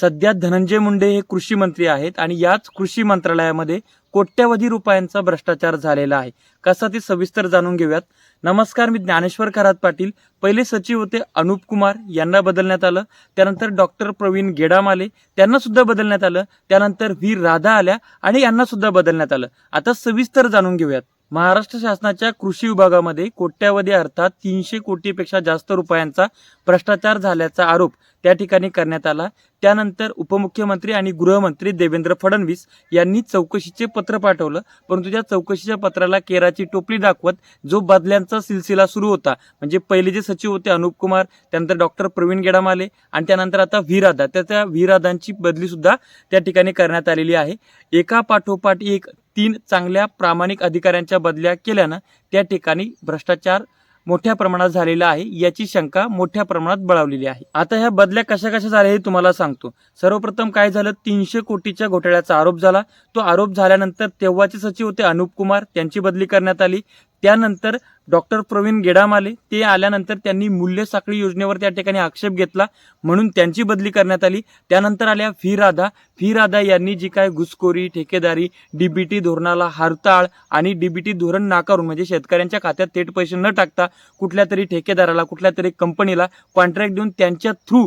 सध्या धनंजय मुंडे हे कृषी मंत्री आहेत आणि याच कृषी मंत्रालयामध्ये कोट्यवधी रुपयांचा भ्रष्टाचार झालेला आहे. कसा ते सविस्तर जाणून घेऊयात. नमस्कार मी ज्ञानेश्वर खरात पाटील. पहिले सचिव होते अनुप कुमार. यांना बदलण्यात आलं. त्यानंतर डॉक्टर प्रवीण गेडामाले. त्यांना सुद्धा बदलण्यात आलं. त्यानंतर व्ही. राधा आल्या आणि यांना सुद्धा बदलण्यात आलं. आता सविस्तर जाणून घेऊयात. महाराष्ट्र शासनाच्या कृषी विभागामध्ये कोट्यावधी अर्थात तीनशे कोटीपेक्षा जास्त रुपयांचा भ्रष्टाचार झाल्याचा आरोप त्या ठिकाणी करण्यात आला. त्यानंतर उपमुख्यमंत्री आणि गृहमंत्री देवेंद्र फडणवीस यांनी चौकशीचे पत्र पाठवलं. परंतु त्या चौकशीच्या पत्राला केराची टोपली दाखवत जो बदल्यांचा सिलसिला सुरू होता म्हणजे पहिले जे सचिव होते अनुप कुमार त्यानंतर डॉक्टर प्रवीण गेडामाले आणि त्यानंतर आता व्हीराधा त्या त्या व्हीराधांची बदलीसुद्धा त्या ठिकाणी करण्यात आलेली आहे. एका पाठोपाठ एक तीन चांगल्या प्रामाणिक अधिकाऱ्यांच्या बदल्या केल्यानं त्या ठिकाणी भ्रष्टाचार मोठ्या प्रमाणात झालेला आहे याची शंका मोठ्या प्रमाणात बळावलेली आहे. आता ह्या बदल्या कशा कशा झाल्या हे तुम्हाला सांगतो. सर्वप्रथम काय झालं? तीनशे कोटीच्या घोटाळ्याचा आरोप झाला. तो आरोप झाल्यानंतर तेव्हाचे सचिव होते अनुप कुमार त्यांची बदली करण्यात आली. त्यानंतर डॉक्टर प्रवीण गेडामाले ते आल्यानंतर त्यांनी मूल्य साखळी योजनेवर त्या ठिकाणी आक्षेप घेतला. म्हणून त्यांची बदली करण्यात आली. त्यानंतर आल्या फी राधा. फी राधा यांनी जी काय घुसखोरी ठेकेदारी डीबीटी धोरणाला हरताळ आणि डीबीटी धोरण नाकारून म्हणजे शेतकऱ्यांच्या खात्यात थेट पैसे न टाकता कुठल्या तरी ठेकेदाराला कुठल्या तरी कंपनीला कॉन्ट्रॅक्ट देऊन त्यांच्या थ्रू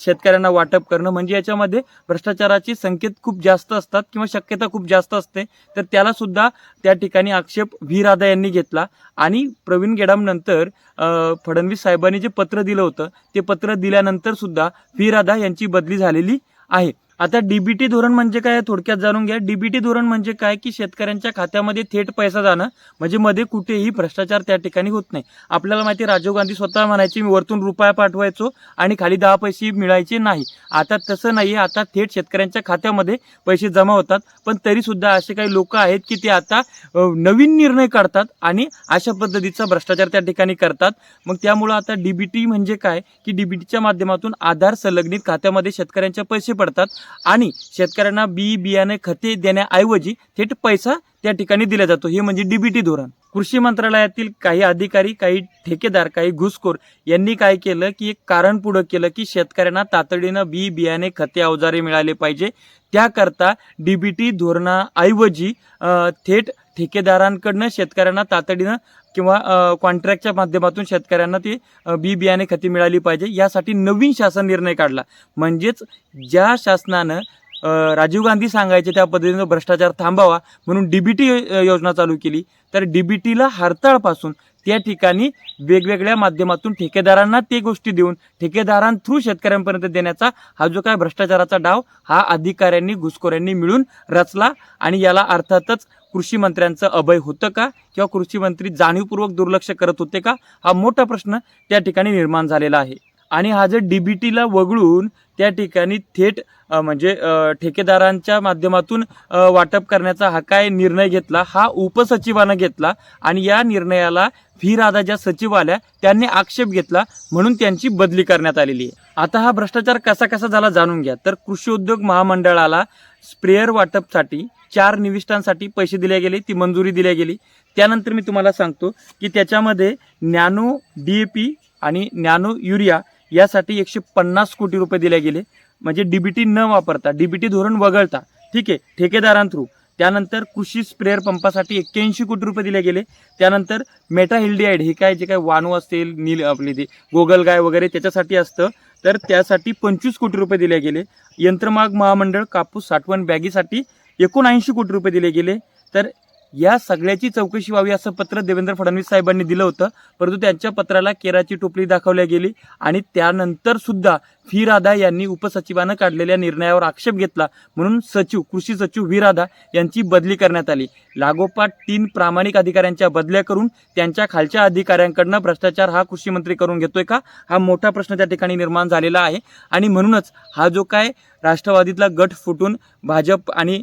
शेतकऱ्यांना वाटप करणं. म्हणजे याच्यामध्ये भ्रष्टाचाराचे संकेत खूप जास्त असतात किंवा शक्यता खूप जास्त असते. तर त्याला सुद्धा त्या ठिकाणी आक्षेप व्ही राधा यांनी घेतला. आणि प्रवीण गेडामनंतर फडणवीस साहेबांनी जे पत्र दिलं होतं ते पत्र दिल्यानंतर सुद्धा व्ही राधा यांची बदली झालेली आहे. आता डीबीटी धोरण म्हणजे काय थोडक्यात जाणून घ्या. डीबीटी धोरण म्हणजे काय? की शेतकऱ्यांच्या खात्यामध्ये थेट पैसा जाणं म्हणजे मध्ये कुठेही भ्रष्टाचार त्या ठिकाणी होत नाही. आपल्याला माहिती आहे, राजीव गांधी स्वतः म्हणायचे मी वरतून रुपया पाठवायचो आणि खाली दहा पैसे मिळायचे नाही. आता तसं नाही आता थेट शेतकऱ्यांच्या खात्यामध्ये पैसे जमा होतात. पण तरी सुद्धा असे काही लोक आहेत की ते आता नवीन निर्णय काढतात आणि अशा पद्धतीचा भ्रष्टाचार त्या ठिकाणी करतात. मग त्यामुळं आता डीबीटी म्हणजे काय? की डीबीटीच्या माध्यमातून आधार संलग्नित खात्यामध्ये शेतकऱ्यांचे पैसे पडतात. आणि शेतकऱ्यांना बी बियाणे खते देण्याऐवजी थेट पैसा त्या ठिकाणी दिला जातो. हे म्हणजे डीबीटी धोरण. कृषी मंत्रालयातील काही अधिकारी काही ठेकेदार काही घुसखोर यांनी काय केलं की एक कारण पुढं केलं की शेतकऱ्यांना तातडीनं बी बियाणे खते अवजारे मिळाले पाहिजे. त्याकरता डीबीटी धोरणाऐवजी थेट ठेकेदारांकडनं शेतकऱ्यांना तातडीनं किंवा कॉन्ट्रॅक्टच्या माध्यमातून शेतकऱ्यांना ती बी बियाणे खते मिळाली पाहिजे. यासाठी नवीन शासन निर्णय काढला. म्हणजेच ज्या शासनानं राजीव गांधी सांगायचे त्या पद्धतीनं भ्रष्टाचार थांबावा म्हणून डीबीटी योजना चालू केली. तर डीबीटीला हरताळपासून त्या ठिकाणी वेगवेगळ्या माध्यमातून ठेकेदारांना ते गोष्टी देऊन ठेकेदारां थ्रू शेतकऱ्यांपर्यंत देण्याचा हा जो काय भ्रष्टाचाराचा डाव हा अधिकाऱ्यांनी घुसखोऱ्यांनी मिळून रचला आणि याला अर्थातच कृषी मंत्र्यांचं अभय होतं का किंवा कृषी मंत्री जाणीवपूर्वक दुर्लक्ष करत होते का हा मोठा प्रश्न त्या ठिकाणी निर्माण झालेला आहे. आणि हा जर टीला वगळून त्या ठिकाणी थेट म्हणजे ठेकेदारांच्या माध्यमातून वाटप करण्याचा हा काय निर्णय घेतला हा उपसचिवानं घेतला आणि या निर्णयाला व्ही. राधा ज्या सचिव आल्या त्यांनी आक्षेप घेतला म्हणून त्यांची बदली करण्यात आलेली आहे. आता हा भ्रष्टाचार कसा कसा झाला जाणून घ्या. तर कृषी उद्योग महामंडळाला स्प्रेअर वाटपसाठी चार निविष्ठांसाठी पैसे दिले गेले ती मंजुरी दिली गेली. त्यानंतर मी तुम्हाला सांगतो की त्याच्यामध्ये नॅनो डी ए पी आणि नॅनो युरिया यासाठी एकशे पन्नास कोटी रुपये दिले गेले. म्हणजे डीबीटी न वापरता डीबीटी धोरण वगळता ठीक आहे ठेकेदारांथ्रू. त्यानंतर कृषी स्प्रेअर पंपासाठी एक्क्याऐंशी कोटी रुपये दिले गेले. त्यानंतर मेटाहिल्डिआइड हे काय जे काय वाणू असतील नील आपली ते गोगलगाय वगैरे त्याच्यासाठी असतं. तर त्यासाठी पंचवीस कोटी रुपये दिले गेले. यंत्रमाग महामंडळ कापूस साठवण बॅगीसाठी एकोणऐंशी कोटी रुपये दिले गेले. तर या सगळ्याची चौकशी व्हावी असं पत्र देवेंद्र फडणवीस साहेबांनी दिलं होतं. परंतु त्यांच्या पत्राला केराची टोपली दाखवल्या गेली आणि त्यानंतर सुद्धा व्ही राधा यांनी उपसचिवानं काढलेल्या निर्णयावर आक्षेप घेतला. म्हणून सचिव कृषी सचिव व्ही राधा यांची बदली करण्यात आली. लागोपाठ तीन प्रामाणिक अधिकाऱ्यांच्या बदल्या करून त्यांच्या खालच्या अधिकाऱ्यांकडनं भ्रष्टाचार हा कृषी मंत्री करून घेतोय का? हा मोठा प्रश्न त्या ठिकाणी निर्माण झालेला आहे. आणि म्हणूनच हा जो काय राष्ट्रवादीतला गट फुटून भाजप आणि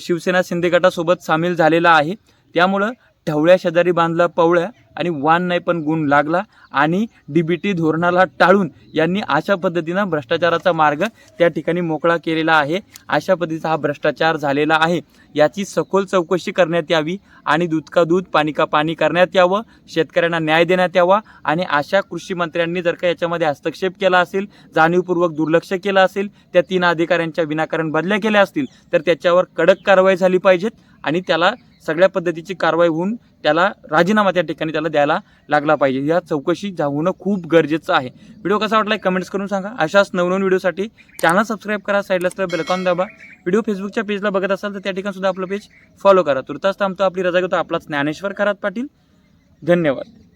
शिवसेना शिंदे गटासोबत सामील झालेला आहे. त्यामुळं ढवळ्या शेजारी बांधला पवळ्या आणि वान नाही पण गुण लागला आणि डीबीटी धोरणाला टाळून यांनी अशा पद्धतीनं भ्रष्टाचाराचा मार्ग त्या ठिकाणी मोकळा केलेला आहे. अशा पद्धतीचा हा भ्रष्टाचार झालेला आहे. याची सखोल चौकशी करण्यात यावी आणि दूध का दूध पाणी का पाणी करण्यात यावं शेतकऱ्यांना न्याय देण्यात यावा आणि अशा कृषी मंत्र्यांनी जर का याच्यामध्ये हस्तक्षेप केला असेल जाणीवपूर्वक दुर्लक्ष केलं असेल त्या तीन अधिकाऱ्यांच्या विनाकारण बदल्या केल्या असतील तर त्याच्यावर कडक कारवाई झाली पाहिजेत आणि त्याला सगळ्या पद्धतीची कारवाई होऊन त्याला राजीनामा त्या ठिकाणी त्याला द्यायला लागला पाहिजे. या चौकशी होणं खूप गरजेचं आहे. व्हिडिओ कसा वाटला कमेंट्स करून सांगा. अशाच नवनवीन व्हिडिओसाठी चॅनल सबस्क्राईब करा साईडला असलं बेलकॉन दाबा. व्हिडिओ फेसबुकच्या पेजला बघत असाल तर त्या ठिकाणी सुद्धा आपलं पेज फॉलो करा. तुर्तास थांबतो आपली रजा घेतो. आपलाच ज्ञानेश्वर खरात पाटील. धन्यवाद.